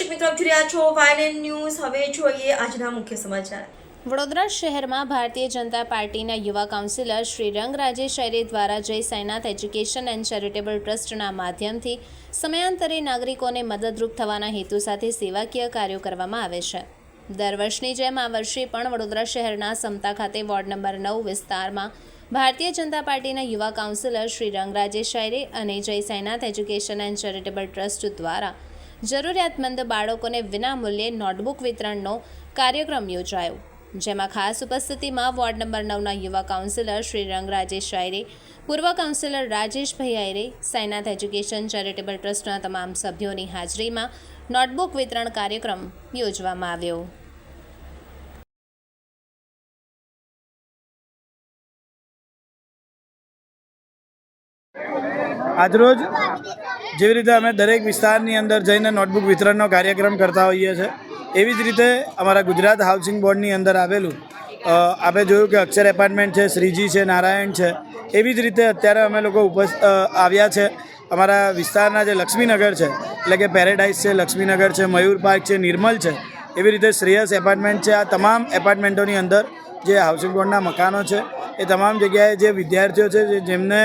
દર્શક મિત્રો, આપ છો વાયલેન ન્યૂઝ. હવે જોઈએ આજના મુખ્ય સમાચાર. વડોદરા શહેરમાં ભારતીય જનતા પાર્ટીના યુવા કાઉન્સિલર શ્રી રંગ રાજેશ શૈરી દ્વારા જય સાઈનાથ એજ્યુકેશન એન્ડ ચેરિટેબલ ટ્રસ્ટના માધ્યમથી સમયાંતરે નાગરિકોને મદદરૂપ થવાના હેતુ સાથે સેવાકીય કાર્યો કરવામાં આવે છે. દર વર્ષની જેમ આ વર્ષે પણ વડોદરા શહેરના સમતા ખાતે વોર્ડ નંબર નવ વિસ્તારમાં ભારતીય જનતા પાર્ટીના યુવા કાઉન્સિલર શ્રી રંગ શૈરે અને Jai Sainath education and charitable trust દ્વારા જરૂરિયાતમંદ બાળકોને વિનામૂલ્યે નોટબુક વિતરણનો કાર્યક્રમ યોજાયો, જેમાં ખાસ ઉપસ્થિતિમાં વોર્ડ નંબર નવના યુવા કાઉન્સિલર શ્રી રંગ રાજેશ શાયરે પૂર્વ કાઉન્સિલર રાજેશભાઈ આયરે સાઈનાથ એજ્યુકેશન ચેરિટેબલ ટ્રસ્ટના તમામ સભ્યોની હાજરીમાં નોટબુક વિતરણ કાર્યક્રમ યોજવામાં આવ્યો. આજરોજ જેવી રીતે અમે દરેક વિસ્તારની અંદર જઈને નોટબુક વિતરણનો કાર્યક્રમ કરતા હોઈએ છીએ એવી જ રીતે અમારા ગુજરાત હાઉસિંગ બોર્ડની અંદર આવેલું આપણે જોયું કે અક્ષર એપાર્ટમેન્ટ છે, શ્રીજી છે, નારાયણ છે, એવી જ રીતે અત્યારે અમે લોકો ઉપસ આવ્યા છે. અમારા વિસ્તારના જે લક્ષ્મીનગર છે, એટલે કે પેરેડાઇઝ છે, લક્ષ્મીનગર છે, મયુર પાર્ક છે, નિર્મલ છે, એવી રીતે શ્રેયસ એપાર્ટમેન્ટ છે. આ તમામ એપાર્ટમેન્ટોની અંદર જે હાઉસિંગ બોર્ડના મકાનો છે એ તમામ જગ્યાએ જે વિદ્યાર્થીઓ છે જેમને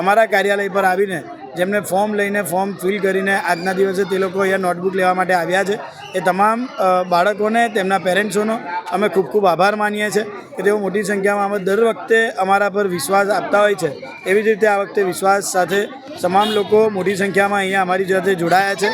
અમારા કાર્યાલય પર આવીને જેમને ફોર્મ લઈને ફોર્મ ફિલ કરીને આજના દિવસે તે લોકો અહીંયા નોટબુક લેવા માટે આવ્યા છે. એ તમામ બાળકોને, તેમના પેરેન્ટ્સોનો અમે ખૂબ ખૂબ આભાર માનીએ છીએ કે તેઓ મોટી સંખ્યામાં અમે દર વખતે અમારા પર વિશ્વાસ આપતા હોય છે. એવી જ રીતે આ વખતે વિશ્વાસ સાથે તમામ લોકો મોટી સંખ્યામાં અહીંયા અમારી સાથે જોડાયા છે.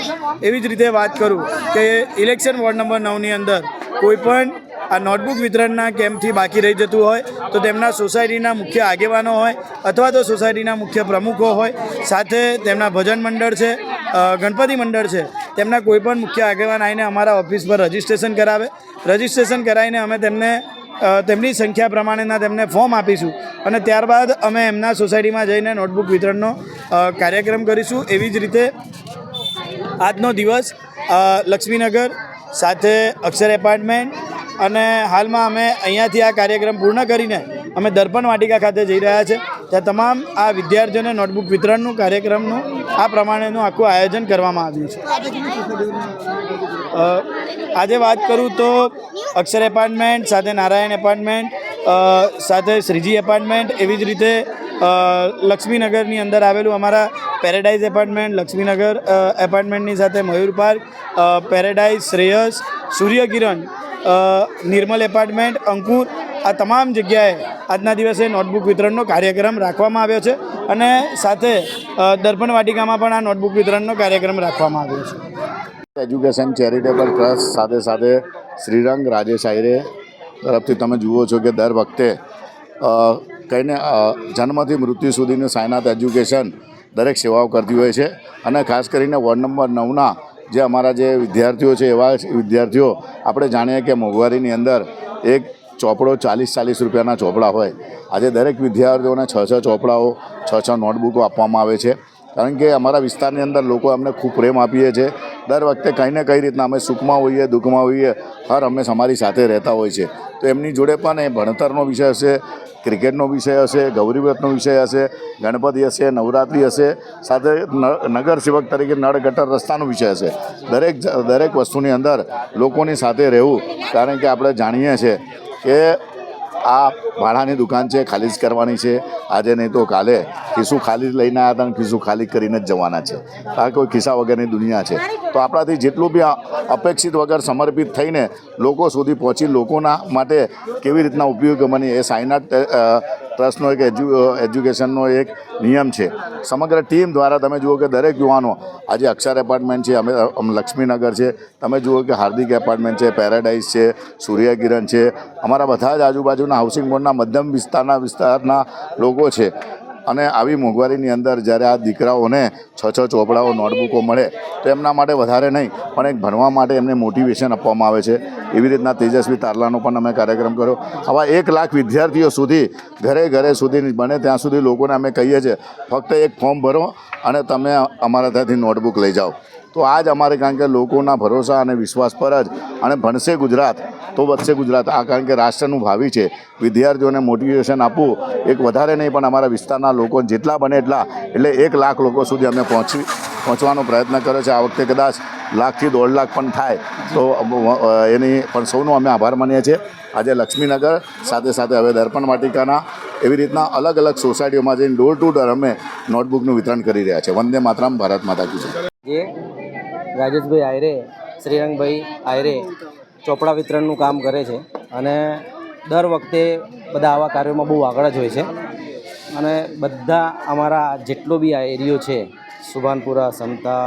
એવી જ રીતે વાત કરું કે ઇલેક્શન વોર્ડ નંબર નવની અંદર કોઈ પણ આ નોટબુક વિતરણના કેમ્પથી બાકી રહી જતું હોય, તો તેમના સોસાયટીના મુખ્ય આગેવાનો હોય, અથવા તો સોસાયટીના મુખ્ય પ્રમુખો હોય, સાથે તેમના ભજન મંડળ છે ગણપતિ મંડળ છે, તેમના કોઈપણ મુખ્ય આગેવાન આવીને અમારા ઓફિસ પર રજિસ્ટ્રેશન કરાવે. રજિસ્ટ્રેશન કરાવીને અમે તેમને તેમની સંખ્યા પ્રમાણેના તેમને ફોર્મ આપીશું અને ત્યારબાદ અમે એમના સોસાયટીમાં જઈને નોટબુક વિતરણનો કાર્યક્રમ કરીશું. એવી જ રીતે આજનો દિવસ લક્ષ્મીનગર, સાથે અક્ષર એપાર્ટમેન્ટ અને હાલમાં અમે અહીંયાથી આ કાર્યક્રમ પૂર્ણ કરીને અમે દર્પણ વાટિકા ખાતે જઈ રહ્યા છે. ત્યાં તમામ આ વિદ્યાર્થીઓને નોટબુક વિતરણનું, કાર્યક્રમનું, આ પ્રમાણેનું આખું આયોજન કરવામાં આવ્યું છે. આજે વાત કરું તો અક્ષર એપાર્ટમેન્ટ, સાથે નારાયણ એપાર્ટમેન્ટ સાથે શ્રીજી એપાર્ટમેન્ટ, એવી જ રીતે લક્ષ્મીનગરની અંદર આવેલું અમારા પેરેડાઇઝ એપાર્ટમેન્ટ, લક્ષ્મીનગર એપાર્ટમેન્ટની સાથે Mayur park paradise Shreyas, Suryakiran Nirmal apartment, Ankur, આ તમામ જગ્યાએ આજના દિવસે નોટબુક વિતરણનો કાર્યક્રમ રાખવામાં આવ્યો છે અને સાથે દર્પણ વાટિકામાં પણ આ નોટબુક વિતરણનો કાર્યક્રમ રાખવામાં આવ્યો છે. એજ્યુકેશન ચેરિટેબલ ટ્રસ્ટ સાથે સાથે શ્રીરંગ રાજેશ આયરે તરફથી તમે જુઓ છો કે દર વખતે કહીને જન્મથી મૃત્યુ સુધીનું સાયનાથ એજ્યુકેશન દરેક સેવાઓ કરતી હોય છે અને ખાસ કરીને વોર્ડ નંબર નવના જે અમારા જે વિદ્યાર્થીઓ છે, એવા વિદ્યાર્થીઓ, આપણે જાણીએ કે મોંઘવારીની અંદર એક ચોપડો ચાલીસ ચાલીસ રૂપિયાના ચોપડા હોય. આજે દરેક વિદ્યાર્થીઓને છ છ ચોપડાઓ, છ છ નોટબુકો આપવામાં આવે છે. કારણ કે અમારા વિસ્તારની અંદર લોકો અમને ખૂબ પ્રેમ આપીએ છીએ દર વખતે કંઈ ને કઈ રીતના અમે સુખમાં હોઈએ, દુઃખમાં હોઈએ, હર હંમેશ અમારી સાથે રહેતા હોય છે. તો એમની જોડે પણ એ ભણતરનો વિષય હશે, ક્રિકેટનો વિષય હશે, ગૌરીવ્રતનો વિષય હશે, ગણપતિ હશે, નવરાત્રિ હશે, સાથે નગર સેવક તરીકે નળ ગટર રસ્તાનો વિષય હશે. દરેક દરેક વસ્તુની અંદર લોકોની સાથે રહેવું કારણ કે આપણે જાણીએ છીએ કે આ ભાડાની દુકાન છે ખાલી જ કરવાની છે. આજે નહીં તો કાલે ખિસ્સું ખાલી જ લઈને આવ્યા હતા અને ખાલી કરીને જ જવાના છે. આ કોઈ ખિસ્સા વગરની દુનિયા છે. તો આપણાથી જેટલું બી અપેક્ષિત વગર સમર્પિત થઈને લોકો સુધી પહોંચી, લોકોના માટે કેવી રીતના ઉપયોગ બની એ સાયનાટ ટ્રસ્ટનો એક એજ્યુ એજ્યુકેશનનો એક નિયમ છે. સમગ્ર ટીમ દ્વારા તમે જુઓ કે દરેક યુવાનો, આજે અક્ષર એપાર્ટમેન્ટ છે અમે, લક્ષ્મીનગર છે, તમે જુઓ કે હાર્દિક એપાર્ટમેન્ટ છે, પેરાડાઇઝ છે, સૂર્યકિરણ છે, અમારા બધા જ આજુબાજુના હાઉસિંગ બોર્ડના મધ્યમ વિસ્તારના વિસ્તારના લોકો છે. અને આવી મોંઘવારીની અંદર જ્યારે આ દીકરાઓને છ છ ચોપડાઓ, નોટબુકો મળે, તો એમના માટે વધારે નહીં, પણ એક ભણવા માટે એમને મોટિવેશન આપવામાં આવે છે. એવી રીતના તેજસ્વી તારલાનો પણ અમે કાર્યક્રમ કર્યો. આવા એક લાખ વિદ્યાર્થીઓ સુધી, ઘરે ઘરે સુધી બને, ત્યાં સુધી લોકોને અમે કહીએ છીએ, ફક્ત એક ફોર્મ ભરો અને તમે અમારા ત્યાંથી નોટબુક લઈ જાઓ. તો આ જ અમારે કારણ કે લોકોના ભરોસા અને વિશ્વાસ પર જ અને ભણશે ગુજરાત, તો વધશે ગુજરાત. આ કારણ કે રાષ્ટ્રનું ભાવિ છે. વિદ્યાર્થીઓને મોટિવેશન આપવું એક વધારે નહીં, પણ અમારા વિસ્તારના લોકો જેટલા બને એટલા. એટલે એક લાખ લોકો સુધી અમે પહોંચી, પહોંચવાનો પ્રયત્ન કર્યો છે. આ વખતે કદાચ લાખથી દોઢ લાખ પણ થાય. તો એની પણ સૌનો અમે આભાર માનીએ છીએ. આજે લક્ષ્મીનગર, સાથે સાથે હવે દર્પણ વાટિકાના એવી રીતના અલગ અલગ સોસાયટીઓમાં જઈને ડોર ટુ ડોર અમે નોટબુકનું વિતરણ કરી રહ્યા છે. વંદે માતરમ, ભારત માતા કી જે રાજેશભાઈ આયરે, શ્રીરંગભાઈ આયરે ચોપડા વિતરણનું કામ કરે છે અને દર વખતે બધા આવા કાર્યોમાં બહુ આગળ જ હોય છે. અને બધા અમારા જેટલો બી આ એરિયો છે, સુભાનપુરા સમતા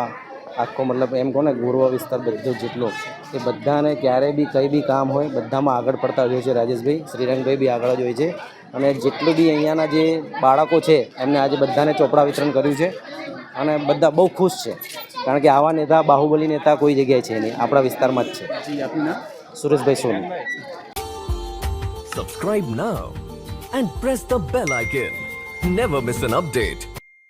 આખો મતલબ એમ કહો ને ગુરવ વિસ્તાર બધો જેટલો, એ બધાને ક્યારે બી કંઈ બી કામ હોય બધામાં આગળ પડતા જ હોય છે રાજેશભાઈ, શ્રીરંગભાઈ બી આગળ જ હોય છે. અને જેટલું બી અહીંયાના જે બાળકો છે, એમને આજે બધાને ચોપડા વિતરણ કર્યું છે. અને બધા બહુ ખુશ છે. કારણ કે આવા નેતા બાહુબલી નેતા કોઈ જગ્યાએ છે નહીં આપણા વિસ્તારમાં જ છે સુરેશભાઈ સોની Subscribe now and press the bell icon. Never miss an update.